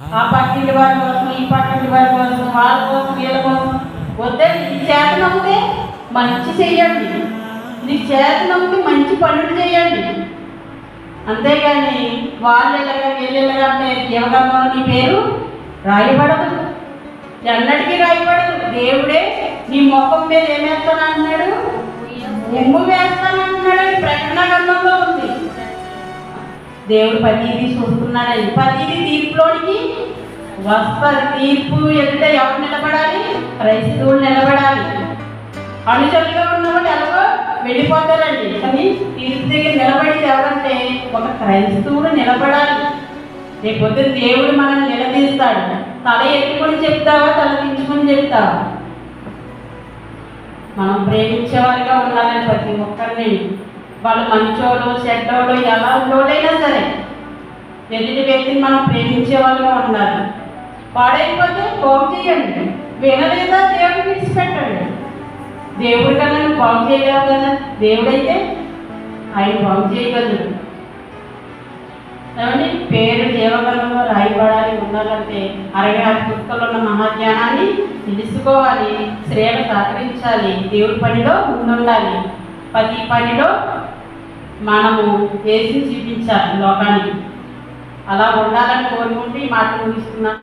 ఆ. పక్కింటి వారి కోసం ఈ పక్కింటి వారి కోసం వాళ్ళ కోసం వీళ్ళ కోసం. వద్దే నీ చేత నమ్మితే మంచి చెయ్యండి. నీ చేత నమ్మితే మంచి పనులు చేయండి అంతేగాని వాళ్ళు ఎలాగా వీళ్ళు ఎలాగా అంటే దేవగమ్మ నీ పేరు రాయబడదు. ఎన్నటికీ రాయబడదు. దేవుడే నీ ముఖం మీద ఏమేస్తాను అంటున్నాడు ఎమ్ము వేస్తాను అంటున్నాడు అని ప్రకటన గ్రంథంలో ఉంది. దేవుడు ప్రతిదీ చూస్తున్నాడని ప్రతిదీ ఇంట్లోనికి వస్తారు. తీర్పు ఎదుట ఎవరు నిలబడాలి? క్రైస్తవులు నిలబడాలి. అనుచరులుగా ఉన్నవాళ్ళు ఎలాగో వెళ్ళిపోతారండి. కానీ తీర్పు దగ్గర నిలబడేది ఎవరంటే ఒక క్రైస్తవుడు నిలబడాలి. రేపొద్దు దేవుడు మనల్ని నిలదీస్తాడు. తల ఎత్తుకొని చెప్తావా? తల దించుకొని చెప్తావా? మనం ప్రేమించేవారిగా ఉండాలని ప్రతి ఒక్కరిని. వాళ్ళు మంచోడు చెడ్డోడు ఎలా ఉన్నోడైనా సరే ఎదుటి వ్యక్తిని మనం ప్రేమించే వాళ్ళగా ఉండాలి. పాడైపోతే బాగు చేయండి. వినలేదా? దేవుడిని విడిచిపెట్టండి. దేవుడు కన్నా నువ్వు బాగు చేయలేవు కదా? దేవుడైతే ఆయన బాగు చేయగలరు ఏమండి? పేరు దేవగలంలో రాయబడాలి ఉండాలంటే అరవై ఆరు పుస్తకాలు ఉన్న మహాజ్ఞానాన్ని తెలుసుకోవాలి శ్రేణ సహకరించాలి. దేవుడి పనిలో ముందుండాలి. ప్రతి పనిలో మనము వేసి చూపించాలి లోకానికి. అలా ఉండాలని కోరుకుంటూ ఈ మాట ముగిస్తున్నాను